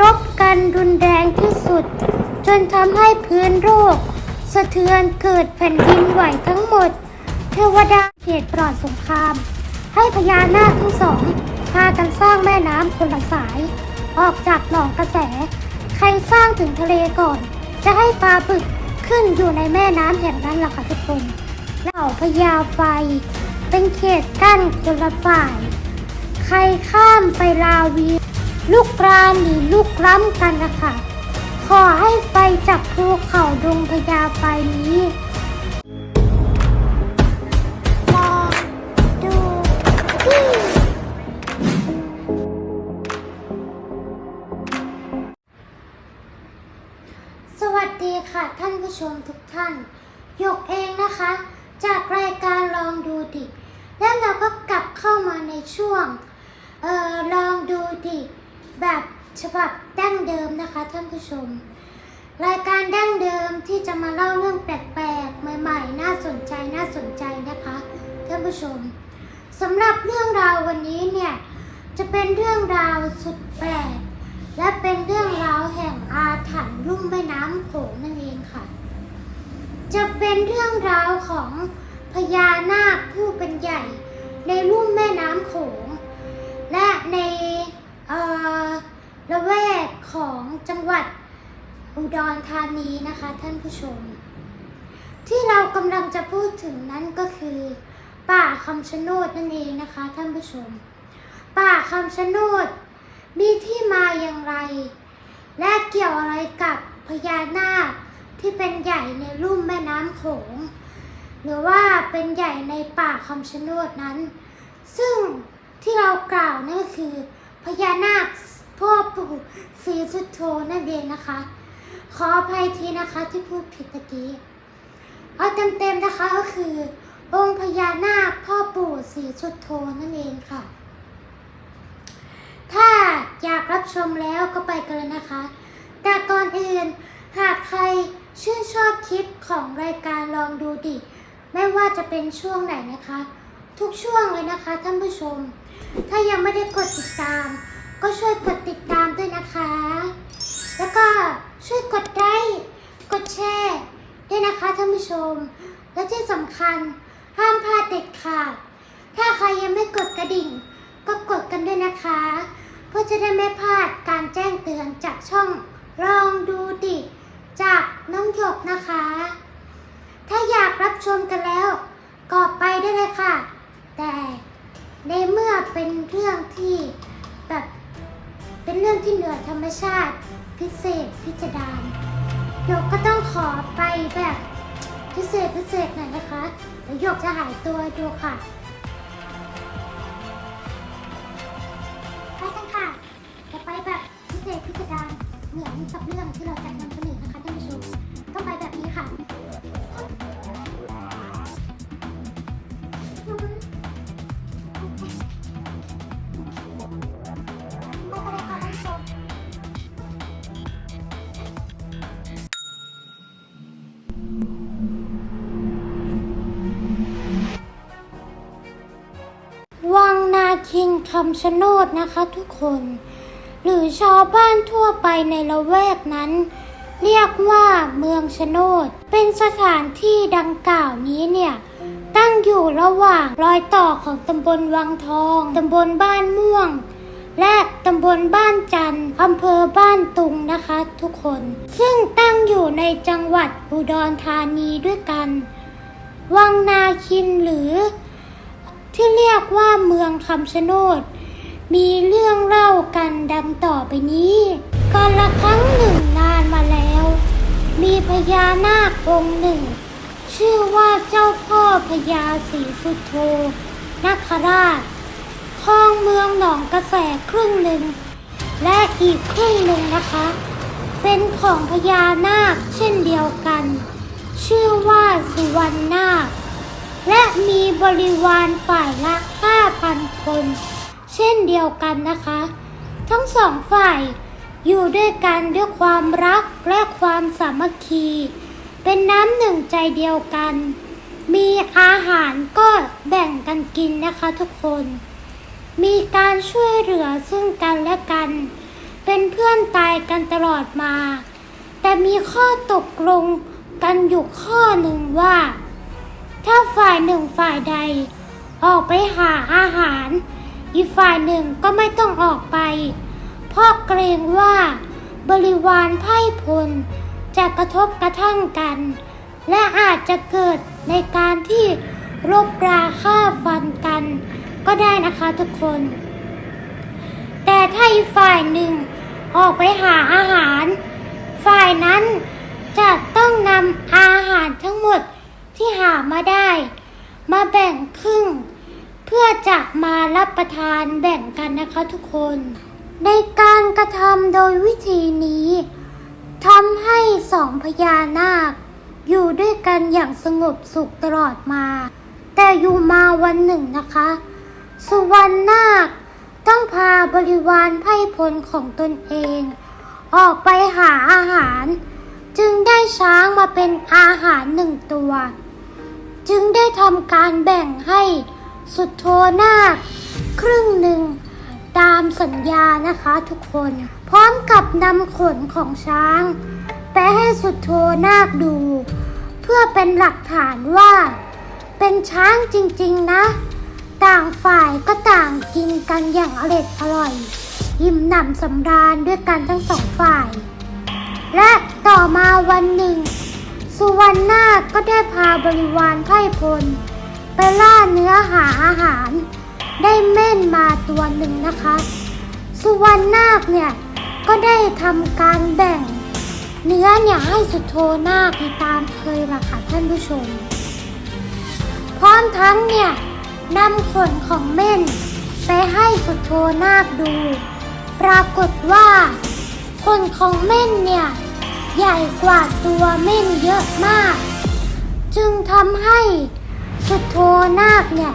รบกันรุนแรงที่สุด จนทำให้พื้นโลกสะเทือนเกิดแผ่นดินไหวทั้งหมด เทวดาเขตปลอดสงคราม ให้พญานาคทั้งสองพากันสร้างแม่น้ำคนละสาย ออกจากหนองกระแส ใครสร้างถึงทะเลก่อน จะให้ปลาบึกขึ้นอยู่ในแม่น้ำแห่งนั้นล่ะค่ะทุกคนเหล่าพญาไฟ เป็นเขตกั้นคนละฝ่าย ใครข้ามไปลาวี ลูกกรานหรือลูกล้ำกันนะคะ ขอให้ไฟจากภูเขาดงพญาไฟนี้รอดูที่สวัสดีค่ะท่านผู้ชมทุกท่านหยกเองนะคะ จากรายการลองดูดิ แล้วเราก็กลับเข้ามาในช่วง เอ่อลองดูดิแบบ ฉบับดั้งเดิมนะคะท่านผู้ชม รายการดั้งเดิมที่จะมาเล่าเรื่องแปลกๆ ใหม่ๆ น่าสนใจน่าสนใจนะคะท่านผู้ชมสำหรับเรื่องราววันนี้เนี่ยจะเป็นเรื่องราวสุดแปลก และเป็นเรื่องราวแห่งอาถรรพ์ลุ่มแม่น้ำโขงนั่นเองค่ะ จะเป็นเรื่องราวของพญานาคผู้เป็นใหญ่ในลุ่มแม่น้ำโขง และในเอ่อ ละแวกของจังหวัดอุดรธานีนะคะท่านผู้ชม ที่เรากำลังจะพูดถึงนั้นก็คือ ป่าคำชะโนดนั่นเองนะคะท่านผู้ชม ป่าคำชะโนดมีที่มาอย่างไร และเกี่ยวอะไรกับพญานาคที่เป็นใหญ่ในลุ่มแม่น้ำโขง หรือว่าเป็นใหญ่ในป่าคำชะโนดนั้น ซึ่งที่เรากล่าวนั่นก็คือพญานาค พ่อปู่ศรีสุโธนั่นเองนะคะ ขออภัยทีนะคะที่พูดผิดตะกี้เอาเต็มๆนะคะก็คือ องค์พญานาคพ่อปู่ศรีสุโธนั่นเองค่ะ ถ้าอยากรับชมแล้วก็ไปกันเลยนะคะ แต่ก่อนอื่นหากใครชื่นชอบคลิปของรายการลองดูดิ ไม่ว่าจะเป็นช่วงไหนนะคะ ทุกช่วงเลยนะคะท่านผู้ชม ถ้ายังไม่ได้กดติดตาม ก็ช่วยำคัญ ห้ามพลาดเด็ดขาด ถ้าใครยังไม่กดกระดิ่ง ก็กดกันด้วยนะคะ เพื่อจะได้ไม่พลาดการแจ้งเตือนจากช่องลองดูดิ จากน้องหยกนะคะ ถ้าอยากรับชมกันแล้วก็ไปได้เลยค่ะ แต่ในเมื่อเป็นเรื่องที่แบบเป็นเรื่องที่เหนือธรรมชาติ พิเศษพิจารหยกก็ต้องขอไปแบบ พิเศษพิเศษหน่อยนะคะเดี๋ยวหยกจะหายตัวดูค่ะไปกันค่ะจะไปแบบพิเศษพิสดารเหมือนกับเรื่องที่เราจะนำเสนอนะคะท่านผู้ชมต้องไปแบบ คำชะโนดนะคะทุกคน หรือชาวบ้านทั่วไปในละแวกนั้น เรียกว่าเมืองชะโนด เป็นสถานที่ดังกล่าวนี้เนี่ยตั้งอยู่ระหว่างรอยต่อของตำบลวังทอง ตำบลบ้านม่วง และตำบลบ้านจันทร์อำเภอบ้านตุงนะคะทุกคน ซึ่งตั้งอยู่ในจังหวัดอุดรธานีด้วยกัน วังนาคินหรือ ที่เรียกว่าเมืองคำชะโนด มีเรื่องเล่ากันดังต่อไปนี้กาละครั้งหนึ่งนานมาแล้ว มีพญานาคองค์หนึ่ง ชื่อว่าเจ้าพ่อพญาศรีสุโธนาคราชครองเมืองหนองกระแสครึ่งหนึ่ง และอีกครึ่งหนึ่งนะคะ เป็นของพญานาคเช่นเดียวกัน ชื่อว่าสุวรรณนาค และมีบริวารฝ่ายละ 5,000 คน เช่นเดียวกันนะคะ ทั้งสองฝ่ายอยู่ด้วยกันด้วยความรักและความสามัคคี เป็นน้ำหนึ่งใจเดียวกัน มีอาหารก็แบ่งกันกินนะคะทุกคน มีการช่วยเหลือซึ่งกันและกัน เป็นเพื่อนตายกันตลอดมา แต่มีข้อตกลงกันอยู่ข้อหนึ่งว่า ถ้าฝ่ายหนึ่งฝ่ายใด ออกไปหาอาหาร อีกฝ่ายหนึ่งก็ไม่ต้องออกไป เพราะเกรงว่าบริวารไพ่พลจะกระทบกระทั่งกัน และอาจจะเกิดในการที่รบราฆ่าฟันกัน ก็ได้นะคะทุกคน แต่ถ้าอีกฝ่ายหนึ่งออกไปหาอาหาร ฝ่ายนั้นจะต้องนำอาหารทั้งหมด ที่หามาได้ มาแบ่งครึ่ง เพื่อจะมารับประทานแบ่งกันนะคะทุกคน ในการกระทำโดยวิธีนี้ทำให้สองพญานาค อยู่ด้วยกันอย่างสงบสุขตลอดมา แต่อยู่มาวันหนึ่งนะคะ สุวรรณนาคต้องพาบริวารไพร่พลของตนเอง ออกไปหาอาหาร จึงได้ช้างมาเป็นอาหารหนึ่งตัว จึงได้ทำการแบ่งให้สุดโทนาคครึ่งหนึ่งตามสัญญานะคะทุกคน พร้อมกับนำขนของช้าง ไปให้สุดโทนาคดู เพื่อเป็นหลักฐานว่า เป็นช้างจริงๆนะ ต่างฝ่ายก็ต่างกินกันอย่างอร็ดอร่อยยิ้มหนำสำราญด้วยกันทั้งสองฝ่าย และต่อมาวันหนึ่ง สุวรรณนาคก็ได้พาบริวารไพรพล ไปล่าเนื้อหาอาหาร ได้เม่นมาตัวหนึ่งนะคะ สุวรรณนาคเนี่ยก็ได้ทำการแบ่ง เนื้อเนี่ยให้สุโธนาคตามเคยละค่ะท่านผู้ชม พร้อมทั้งเนี่ยนำขนของเม่น ไปให้สุโธนาคดู ปรากฏว่าขนของเม่นเนี่ย ใหญ่กว่าตัวเม่นเยอะมาก จึงทำให้สุโธนาคเนี่ย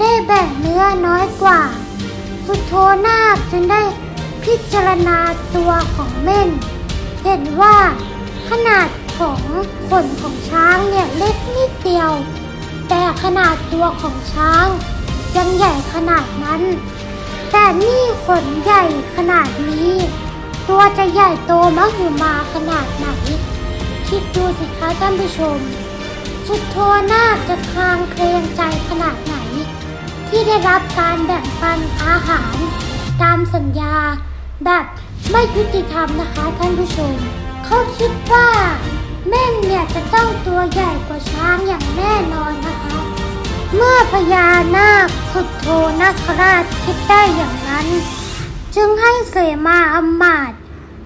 ได้แบ่งเนื้อน้อยกว่า สุโธนาคจึงได้พิจารณาตัวของเม่น เห็นว่าขนาดของขนของช้างเนี่ยเล็กนิดเดียว แต่ขนาดตัวของช้างยังใหญ่ขนาดนั้น แต่นี่ขนใหญ่ขนาดนี้ ตัวจะใหญ่โตมหึมาขนาดไหน คิดดูสิคะท่านผู้ชม สุดโทนาคจะคลางเคลงใจขนาดไหน ที่ได้รับการแบ่งปันอาหาร ตามสัญญา แบบไม่ยุติธรรมนะคะท่านผู้ชม เขาคิดว่าเม่นเนี่ยจะต้องตัวใหญ่กว่าช้างอย่างแน่นอนนะคะ เมื่อพญานาคสุดโทนาคราชคิดได้อย่างนั้น จึงให้เสมาอำมาตย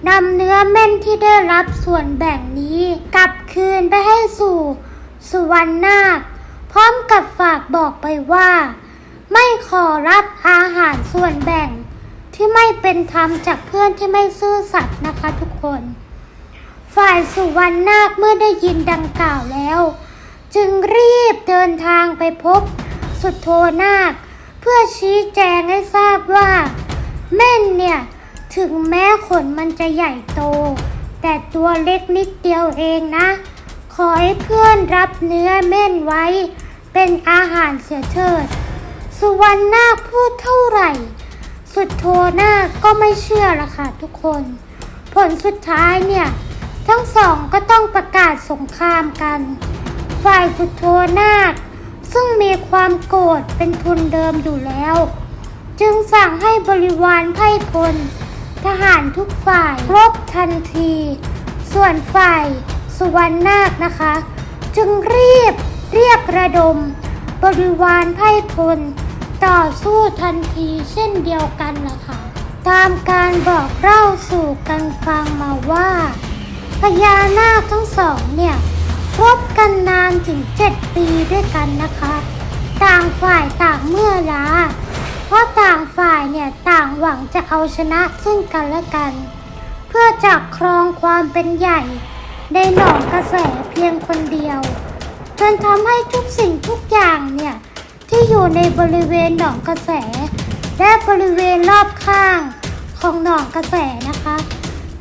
นำเนื้อเม่นที่ได้รับส่วนแบ่งนี้กลับคืนไปให้สู่สุวรรณนาคพร้อมกับฝากบอกไปว่า ไม่ขอรับอาหารส่วนแบ่ง ที่ไม่เป็นธรรมจากเพื่อนที่ไม่ซื่อสัตย์นะคะทุกคน ฝ่ายสุวรรณนาคเมื่อได้ยินดังกล่าวแล้ว จึงรีบเดินทางไปพบสุดโทนาค เพื่อชี้แจงให้ทราบว่า เม่นเนี่ย ถึงแม้ขนมันจะใหญ่โต แต่ตัวเล็กนิดเดียวเองนะ ขอให้เพื่อนรับเนื้อเม่นไว้ เป็นอาหารเสียเถิด สุวรรณนาคพูดเท่าไหร่ สุดโทนาก็ไม่เชื่อละค่ะทุกคน ผลสุดท้ายเนี่ย ทั้งสองก็ต้องประกาศสงครามกัน ฝ่ายสุดโทนาคซึ่งมีความโกรธเป็นทุนเดิมอยู่แล้ว จึงสั่งให้บริวารไพร่พล ทหารทุกฝ่ายรบทันที ส่วนฝ่ายสุวรรณนาคนะคะ จึงรีบเรียกระดม บริวารไพร่พล ต่อสู้ทันทีเช่นเดียวกันล่ะคะตามการบอกเล่าสู่กันฟังมาว่าพญานาคทั้งสองเนี่ยรบกันนานถึงเจ็ดปีด้วยกันนะคะ ต่างฝ่ายต่างเมื่อลา เพราะต่างฝ่ายเนี่ยต่างหวังจะเอาชนะซึ่งกันและกัน เพื่อจับครองความเป็นใหญ่ในหนองกระแสเพียงคนเดียว จนทำให้ทุกสิ่งทุกอย่างเนี่ยที่อยู่ในบริเวณหนองกระแส และบริเวณรอบข้างของหนองกระแสนะคะ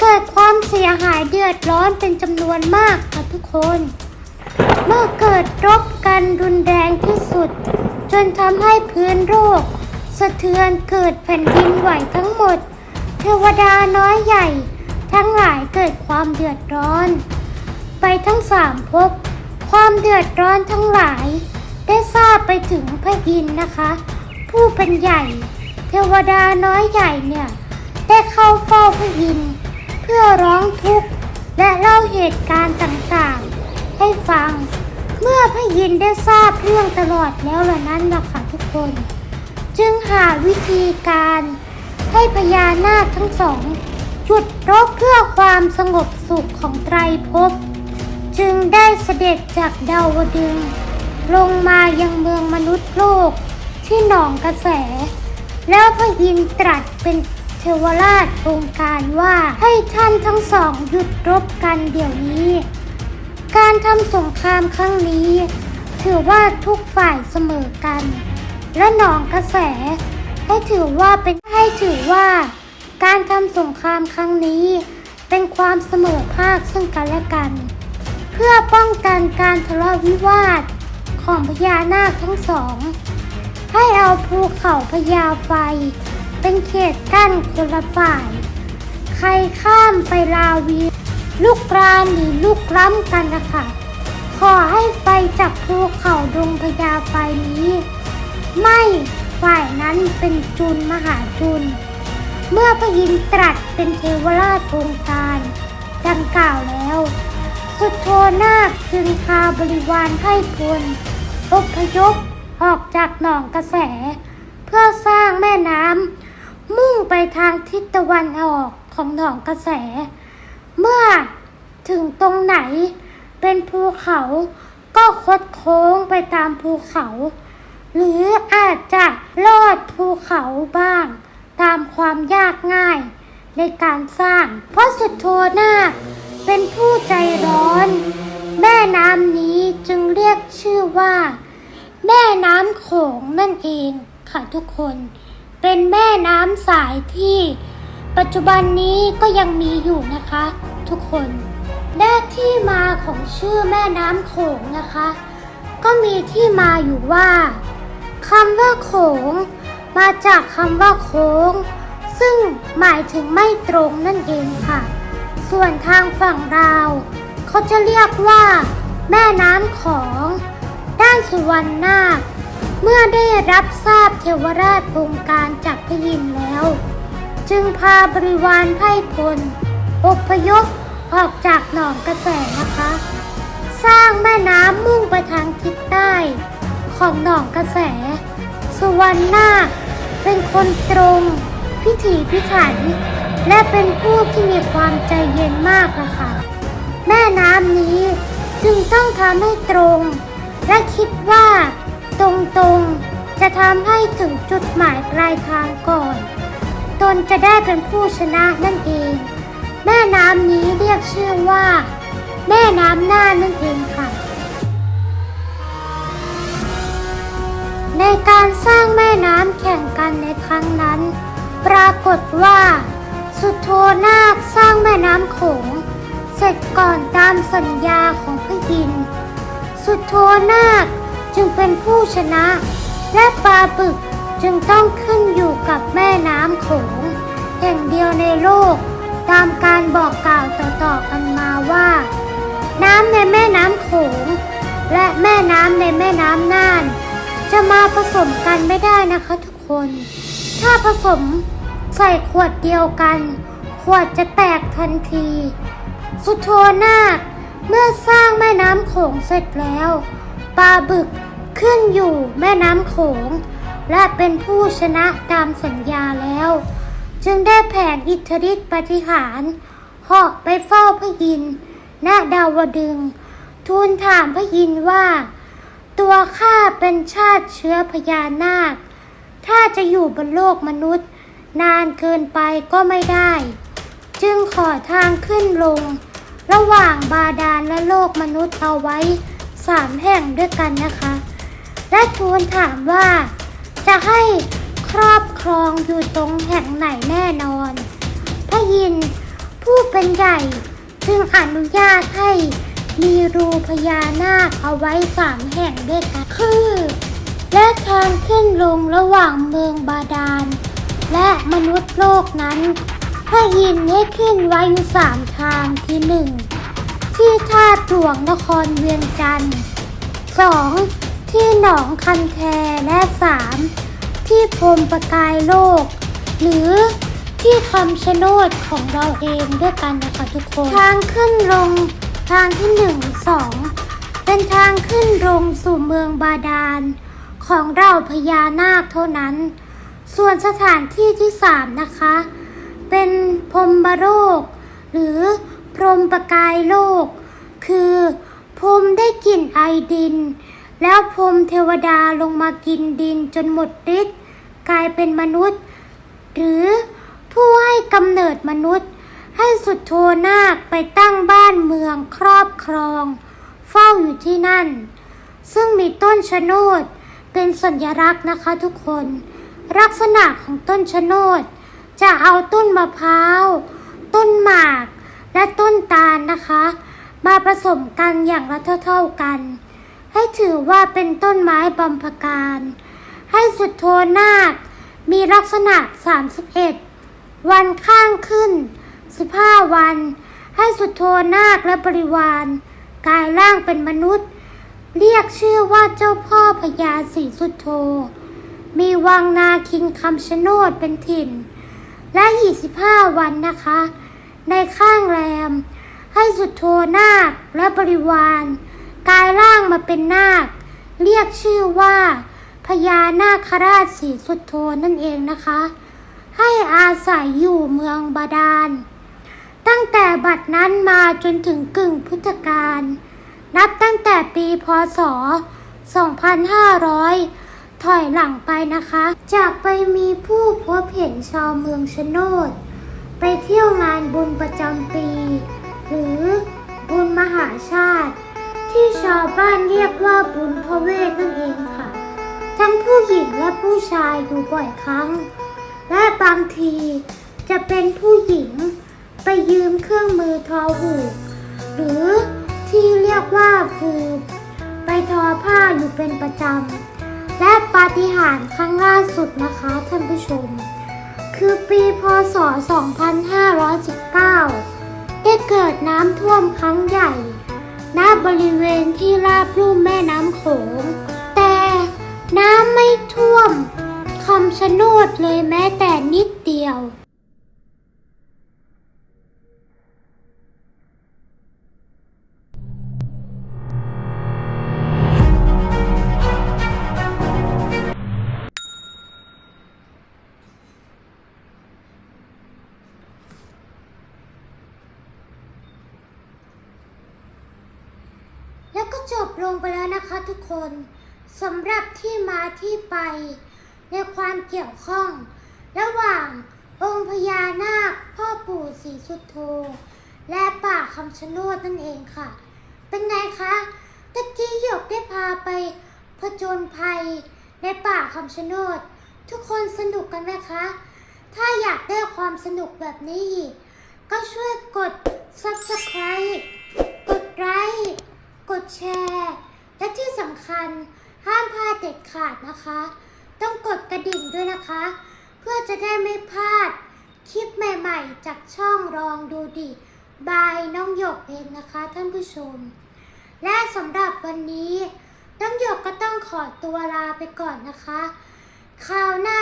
เกิดความเสียหายเดือดร้อนเป็นจำนวนมากค่ะทุกคน เมื่อเกิดรบกันรุนแรงที่สุด จนทำให้พื้นโลก สะเทือนเกิดแผ่นดินไหวทั้งหมดแทวดาน้อยใหญ่ ทั้งหลายเกิดความเดือดร้อน ไปทั้งสามภพความเดือดร้อนทั้งหลาย ได้ทราบไปถึงพระอินทร์นะคะ ผู้เป็นใหญ่ เทวดาน้อยใหญ่เนี่ยได้เข้าเฝ้าพระอินทร์เพื่อร้องทุกข์และเล่าเหตุการณ์ต่างๆ ให้ฟัง เมื่อพระอินได้ทราบเรื่องตลอดแล้วล่ะนั้นล่ะค่ะทุกคน จึงหาวิธีการให้พญานาคทั้งสอง หยุดรบเพื่อความสงบสุขของไตรภพจึงได้เสด็จจากดาวดึง ลงมายังเมืองมนุษย์โลกที่หนองกระแส แล้วพระอินทร์ตรัสเป็นเทวราชองค์การว่าให้ท่านทั้งสองหยุดรบกันเดี๋ยวนี้ การทำสงครามครั้งนี้ ถือว่าทุกฝ่ายเสมอกัน และหนองกระแส ให้ถือว่าเป็นให้ถือว่า การทำสงครามครั้งนี้ เป็นความเสมอภาคซึ่งกันและกัน เพื่อป้องกันการทะเลาะวิวาทของพญานาคทั้งสอง ให้เอาภูเขาพญาไฟ เป็นเขตกั้นคนละฝ่าย ใครข้ามไปลาวีลูกรานหรือลูกล้ำกันนะคะ ขอให้ไฟจากภูเขาดงพญาไฟนี้ ไม่ฝ่ายนั้นเป็นจุนมหาจุน เมื่อพระอินทร์ตรัสเป็นเทวราชองค์การ ดังกล่าวแล้ว สุดโทนาคจึงพาบริวารให้พลอพยพออกจากหนองกระแส เพื่อสร้างแม่น้ำมุ่งไปทางทิศตะวันออกของหนองกระแส เมื่อถึงตรงไหนเป็นภูเขาก็คดโค้งไปตามภูเขา หรืออาจจะลอดภูเขาบ้าง ตามความยากง่าย ในการสร้าง เพราะสุดโทนาเป็นผู้ใจร้อน แม่น้ำนี้จึงเรียกชื่อว่า แม่น้ำโขงนั่นเองค่ะทุกคน เป็นแม่น้ำสายที่ปัจจุบันนี้ก็ยังมีอยู่นะคะ ทุกคนและที่มาของชื่อแม่น้ำโขงนะคะ ก็มีที่มาอยู่ว่า คำว่าโขง มาจากคำว่าโค้ง ซึ่งหมายถึงไม่ตรงนั่นเองค่ะ ส่วนทางฝั่งลาว เขาจะเรียกว่า แม่น้ำของ ด้านสุวรรณนาคเมื่อได้รับทราบเทวราชองค์การจากพยินแล้ว จึงพาบริวารไพ่พลอพยพออกจากหนองกระแสนะคะ สร้างแม่น้ำมุ่งไปทางทิศใต้ ของหนองกระแส สุวรรณนาคเป็นคนตรง พิถีพิถัน และเป็นผู้ที่มีความใจเย็นมากละค่ะ แม่น้ำนี้จึงต้องทำให้ตรง และคิดว่าตรงๆจะทำให้ถึงจุดหมายปลายทางก่อน ตนจะได้เป็นผู้ชนะนั่นเอง แม่น้ำนี้เรียกชื่อว่า แม่น้ำน่านั่นเองค่ะ ในการสร้างแม่น้ำแข่งกันในครั้งนั้น ปรากฏว่า สุโธนาคสร้างแม่น้ำโขงเสร็จก่อนตามสัญญาของพระอินทร์สุโธนาคจึงเป็นผู้ชนะ และปลาบึกจึงต้องขึ้นอยู่กับแม่น้ำโขงแห่งเดียวในโลก ตามการบอกกล่าวต่อๆกันมาว่า น้ำในแม่น้ำโขงและแม่น้ำในแม่น้ำน่าน จะมาผสมกันไม่ได้นะคะทุกคน ถ้าผสมใส่ขวดเดียวกัน ขวดจะแตกทันที สุโธนาคเมื่อสร้างแม่น้ำโขงเสร็จแล้วปลาบึกขึ้นอยู่แม่น้ำโขง และเป็นผู้ชนะตามสัญญาแล้ว จึงได้แผนอิทธิฤทธิปฏิหารเหาะไปเฝ้าพระอินทร์ณดาวดึง ทูลถามพระอินทร์ว่า ตัวข้าเป็นชาติเชื้อพญานาค ถ้าจะอยู่บนโลกมนุษย์ นานเกินไปก็ไม่ได้ จึงขอทางขึ้นลง ระหว่างบาดาลและโลกมนุษย์เอาไว้สามแห่งด้วยกันนะคะ และทูลถามว่า จะให้ครอบครองอยู่ตรงแห่งไหนแน่นอน พระยินผู้เป็นใหญ่ จึงอนุญาตให้ มีรูพญานาคเอาไว้สามแห่งด้วยกันคือ และทางขึ้นลงระหว่างเมืองบาดาล และมนุษย์โลกนั้นพระอินทร์ให้ขึ้นไว้อยู่สามทางที่หนึ่งที่ท่าหลวงนครเวียงจันทร์สองที่หนองคันแทและสามที่พรมประกายโลก หรือที่คำชะโนดของเราเองด้วยกันนะคะทุกคน ทางขึ้นลง ทางที่หนึ่งสองเป็นทางขึ้นลงสู่เมืองบาดาล ของเราพญานาคเท่านั้น ส่วนสถานที่ที่สามนะคะ เป็นพรหมโลก หรือพรหมประกายโลก คือพรหมได้กลิ่นไอดิน แล้วพรหมเทวดาลงมากินดินจนหมดฤทธิ์กลายเป็นมนุษย์ หรือผู้ให้กำเนิดมนุษย์ ให้สุดโทนาคไปตั้งบ้านเมืองครอบครอง เฝ้าอยู่ที่นั่น ซึ่งมีต้นชะโนดเป็นสัญลักษณ์นะคะทุกคน ลักษณะของต้นชะโนด จะเอาต้นมะพร้าว ต้นหมาก และต้นตาลนะคะ มาผสมกันอย่างละเท่าๆกัน ให้ถือว่าเป็นต้นไม้บำพการ ให้สุดโทนาคมีลักษณะ 31 วันข้างขึ้น 15วัน ให้สุดโทนาคและบริวารกายร่างเป็นมนุษย์ เรียกชื่อว่าเจ้าพ่อพญาศรีสุดโท มีวังนาคินคำชะโนดเป็นถิ่น และ25วันนะคะ ในข้างแรม ให้สุดโทนาคและบริวารกายร่างมาเป็นนาค เรียกชื่อว่าพญานาคราชสีสุดโทนั่นเองนะคะ ให้อาศัยอยู่เมืองบาดาล ตั้งแต่บัดนั้นมาจนถึงกึ่งพุทธกาลนับตั้งแต่ปีพศ 2500 ถอยหลังไปนะคะ จากไปมีผู้พบเห็นชาวเมืองชะโนด ไปเที่ยวงานบุญประจำปี หรือบุญมหาชาติ ที่ชาวบ้านเรียกว่าบุญพระเวทนั่นเองค่ะ ทั้งผู้หญิงและผู้ชายอยู่บ่อยครั้ง และบางทีจะเป็นผู้หญิง ไปยืมเครื่องมือทอหูกหรือที่เรียกว่าฟูกไปทอผ้าอยู่เป็นประจำ และปาฏิหาริย์ครั้งล่าสุดนะคะท่านผู้ชม คือปีพศ 2519 ได้เกิดน้ำท่วมครั้งใหญ่ณบริเวณที่ราบลุ่มแม่น้ำโขง แต่น้ำไม่ท่วมคำชะโนดเลยแม้แต่นิดเดียว ลงไปแล้วนะคะทุกคนสำหรับที่มาที่ไป ในความเกี่ยวข้อง ระหว่างองค์พญานาคพ่อปู่ศรีสุโธและป่าคำชะโนดนั่นเองค่ะ เป็นไงคะตะกี้หยกได้พาไปผจญภัยในป่าคำชะโนด ทุกคนสนุกกันไหมคะ ถ้าอยากได้ความสนุกแบบนี้อีกก็ช่วยกด subscribe กดไลค์ กดแชร์ และที่สำคัญห้ามพลาดเด็ดขาดนะคะ ต้องกดกระดิ่งด้วยนะคะ เพื่อจะได้ไม่พลาด คลิปใหม่ๆ จากช่องลองดูดิบายน้องหยกเองนะคะท่านผู้ชม และสำหรับวันนี้ น้องหยกก็ต้องขอตัวลาไปก่อนนะคะ คราวหน้า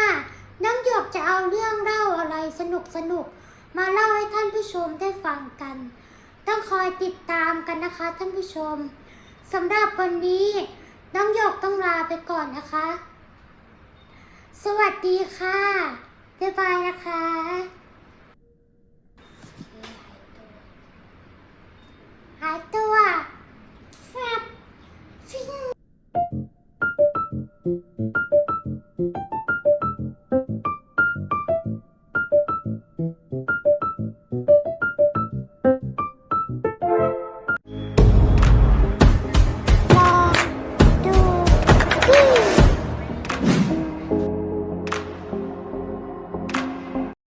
น้องหยกจะเอาเรื่องเล่าอะไรสนุกๆมาเล่าให้ท่านผู้ชมได้ฟังกัน ต้องคอยติดตามกันนะคะท่านผู้ชมสำหรับวันนี้น้องหยกต้องลาไปก่อนนะคะ สวัสดีค่ะ บ๊ายบายนะคะหายตัวแฟบฟิง